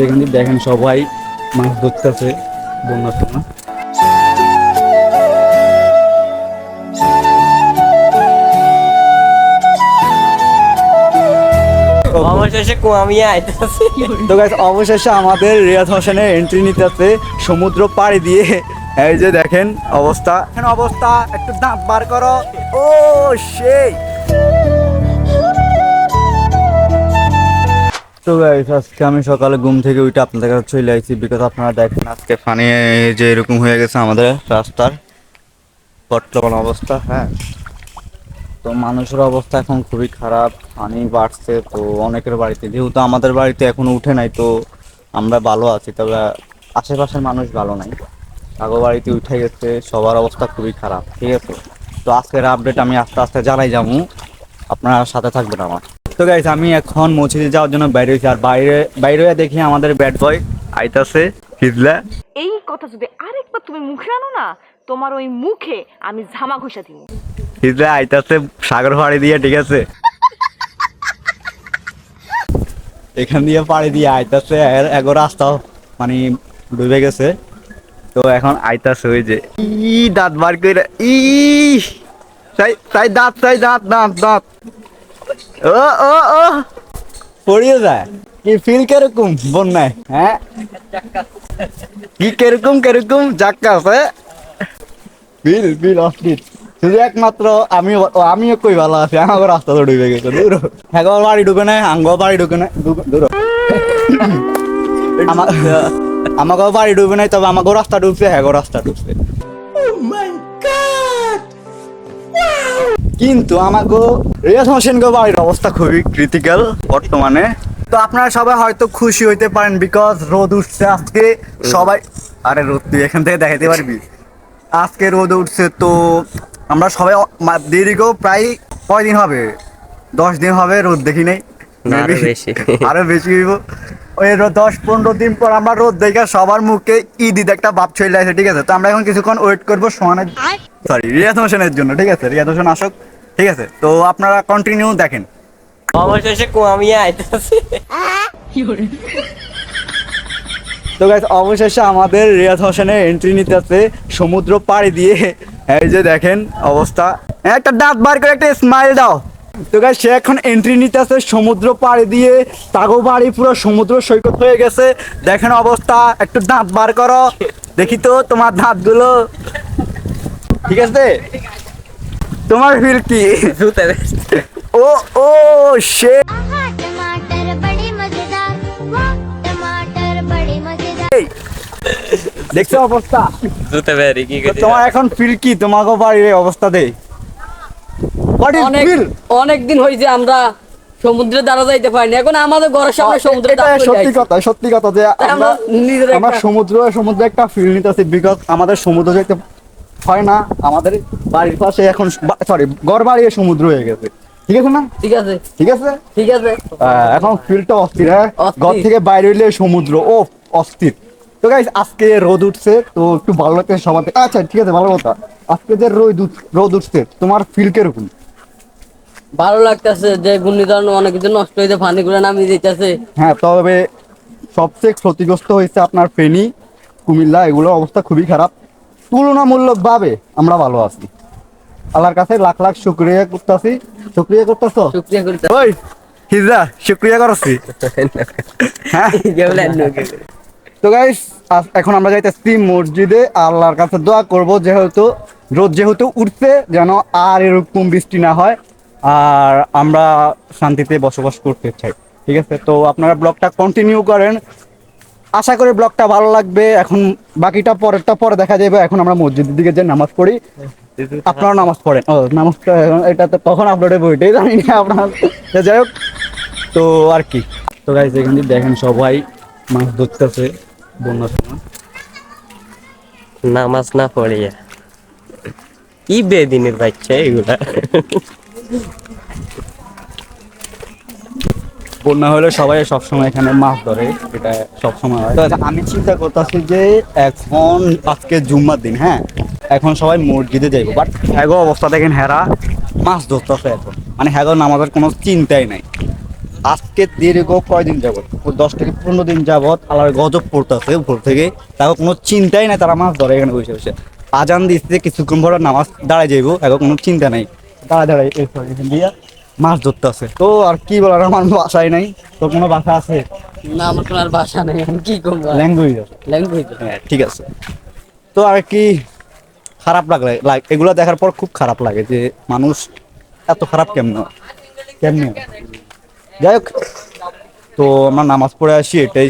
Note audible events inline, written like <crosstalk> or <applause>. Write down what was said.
যেখানে দেখেন সবাই মাছ ধরতেছে বন্যার সময় অবশেষে কুয়ামিয়া আইতেছে। তো গাইস অবশেষে আমাদের রিয়াদ হোসেনের এন্ট্রি নিতে আছে সমুদ্র পাড়ি দিয়ে। এই যে দেখেন অবস্থা। এখন অবস্থা একটু দাঁত বার করো। ও সেই। তো আজকে আমি সকালে ঘুম থেকে উঠে আপনাদের কাছে চলে আসছি বিকজ আপনারা দেখেন আজকে পানি যে এরকম হয়ে গেছে আমাদের রাস্তার বর্তমান অবস্থা হ্যাঁ। তো মানুষের অবস্থা এখন খুবই খারাপ পানি বাড়ছে, তো অনেকের বাড়িতে, যেহেতু আমাদের বাড়িতে এখনও উঠে নাই, তো আমরা ভালো আছি, তবে আশেপাশের মানুষ ভালো নাই। আগো বাড়িতে উঠে গেছে, সবার অবস্থা খুবই খারাপ, ঠিক আছে। তো আজকের আপডেট আমি আস্তে আস্তে জানাই যাব, আপনারা সাথে থাকবেন আমার। তো গাইস আমি এখন মসজিদে যাওয়ার জন্য বাইরে হয়েছি। আর বাইরে বাইরে দেখি আমাদের ব্যাড বয় আইতাছে হিজলা এই কথা যদি আরেকবার তুমি মুখে আনো না তোমার ওই মুখে আমি ঝামা ঘষা দিব। হিজলা আইতাছে সাগর পাড়ি দিয়ে ঠিক আছে? এখান দিয়ে পাড়ি দিয়ে আইতাছে এর এগো রাস্তা মানে ডুবে গেছে। তো এখন আইতাছে ওই যে ই দাঁত বার করে ই তাই তাই দাঁত তাই দাঁত দাঁত দাঁত। ও ও ও। পড়িয়ে যায় কি ফিল কীরকম? বন্যায় হ্যাঁ? কি কীরকম কীরকম? জাক্কা আছে বিল বিল অস্থির শুধু একমাত্র আমি আমিও কই ভালো আছি? আমার রাস্তা তো ডুবে গেছে দূর। হ্যাঁ বাড়ি ডুবে নাই আঙ্গ বাড়ি ঢুকে নাই দূর- দূর। <laughs> আমা- আমাকেও বাড়ি ডুবে নাই তবে আমাকেও রাস্তা ডুবছে হ্যাঁ রাস্তা ডুবছে কিন্তু আমাকে রিয়াজ হোসেনকে বাড়ির অবস্থা খুবই ক্রিটিক্যাল বর্তমানে। তো আপনারা সবাই হয়তো খুশি হইতে পারেন বিকজ রোদ উঠছে আজকে। সবাই আরে রোদ তুই এখান থেকে দেখাতে পারবি? আজকে রোদ উঠছে তো আমরা সবাই দেরিকেও প্রায় কয়দিন হবে? দশ দিন হবে রোদ দেখি নাই। <laughs> আরও বেশি। হইব। ওই দশ পনেরো দিন পর আমরা রোদ দেখে সবার মুখে ঈদ ঈদ একটা ভাব চলে আসে ঠিক আছে? তো আমরা এখন কিছুক্ষণ ওয়েট করব সোহানের সরি রিয়াদ হোসেনের জন্য ঠিক আছে? রিয়াদ হোসেন আসুক। ঠিক আছে তো আপনারা কন্টিনিউ দেখেন। অবশেষে কুয়ামিয়া আইতেছে। তো অবশেষে আমাদের রিয়াদ হোসেনের এন্ট্রি নিতে আছে সমুদ্র পাড়ি দিয়ে। এই যে দেখেন অবস্থা। একটা দাঁত বার করে একটা স্মাইল দাও। তো সে এখন এন্ট্রি নিতে আছে সমুদ্র পাড়ি দিয়ে। তাগো বাড়ি পুরো সমুদ্র সৈকত হয়ে গেছে। দেখেন অবস্থা একটু দাঁত বার করো। দেখি তো তোমার দাঁতগুলো। ঠিক আছে? তোমার ফিল কি? ও ও শে দেখছ অবস্থা? জুতা বেরি কি তোমার এখন ফিল কি? তোমাকে বাড়ির অবস্থা দে। হোয়াট অনেক দিন হইছে আমরা সমুদ্রের দ্বারা যাইতে পারিনি। এখন আমাদের ঘরের সামনে সমুদ্রে সত্যি কথা সত্যি কথা যে আমরা আমরা সমুদ্র সমুদ্রে একটা ফিল নিতেছি বিকজ আমাদের সমুদ্র যাইতে হয় না আমাদের বাড়ির পাশে এখন সরি গড় বাড়িয়ে সমুদ্র হয়ে গেছে। ঠিক আছে না? ঠিক আছে। ঠিক আছে? ঠিক আছে। এখন ফিলটা অস্থির হ্যাঁ? ঘর থেকে বাইরে হইলে সমুদ্র ও অস্থির। তো গাইস আজকে রোদ উঠছে তো একটু ভালো লাগছে সবার আচ্ছা ঠিক আছে ভালো কথা। আজকে যে রোদ রোদ উঠছে তোমার ফিল কীরকম? ভালো লাগতেছে যে ঘূর্ণিঝড় অনেক কিছু নষ্ট হয়েছে পানিগুলো নামিয়ে দিতেছে। হ্যাঁ তবে সবচেয়ে ক্ষতিগ্রস্ত হয়েছে আপনার ফেনী কুমিল্লা এগুলো অবস্থা খুবই খারাপ। তুলনামূলকভাবে আমরা ভালো আছি। আল্লাহর কাছে লাখ লাখ শুক্রিয়া করতেছি। শুক্রিয়া করতেছ? শুক্রিয়া করি ওই হিজরা শুক্রিয়া করছি। হ্যাঁ? তো গাইস এখন আমরা যাইতেছি মসজিদে। আল্লাহর কাছে দোয়া করব যেহেতু রোদ যেহেতু উঠছে যেন আর এরকম বৃষ্টি না হয় আর আমরা শান্তিতে বসবাস করতে চাই। ঠিক আছে? তো আপনারা ব্লগটা কন্টিনিউ করেন। আশা করি ব্লগটা ভালো লাগবে। এখন বাকিটা পরেরটা পরে দেখা যাবে। এখন আমরা মসজিদের দিকে যে নামাজ পড়ি আপনারা নামাজ পড়েন। ও নামাজটা এটা তো তখন আপলোডে বইটাই জানি না আপনার যাই হোক, তো আর কি। তো গাইজ এখান দেখেন সবাই মাছ ধরতেছে বন্যার সময়। নামাজ না পড়িয়া। কি বেদিনের বাচ্চা এগুলা? বন্যা হলে সবাই সবসময় এখানে মাছ ধরে এটা সবসময় হয়। তো আমি চিন্তা করতেছি যে এখন আজকে জুম্মার দিন হ্যাঁ? এখন সবাই মসজিদে যাইব বাট হ্যাগো অবস্থা দেখেন হেরা মাছ ধরতেছে এখন। মানে হ্যাগো নামাজের কোনো চিন্তাই নাই। আজকে দীর্ঘ কয়দিন যাবত ও দশ থেকে পনেরো দিন যাবত আল্লাহর গজব পড়তেছে উপর থেকে। তাকে কোনো চিন্তাই নাই তারা মাছ ধরে এখানে বসে বসে। আজান দিচ্ছে কিছুক্ষণ পরে নামাজ দাঁড়ায় যাইব এখন কোনো চিন্তা নাই। দাঁড়ায় দাঁড়ায় দিয়ে মাছ ধরতে আছে। তো আর কি বলার আমার বাসায় নাই তোর কোনো বাসা আছে? না আমার কোনো আর ভাষা নেই আমি কি করব? ল্যাঙ্গুয়েজ ল্যাঙ্গুয়েজ হ্যাঁ ঠিক আছে। তো আর কি খারাপ লাগলে লাইক এগুলো দেখার পর খুব খারাপ লাগে যে মানুষ এত খারাপ কেমন কেমনি যাই হোক তো আমরা নামাজ পড়ে আসি এটাই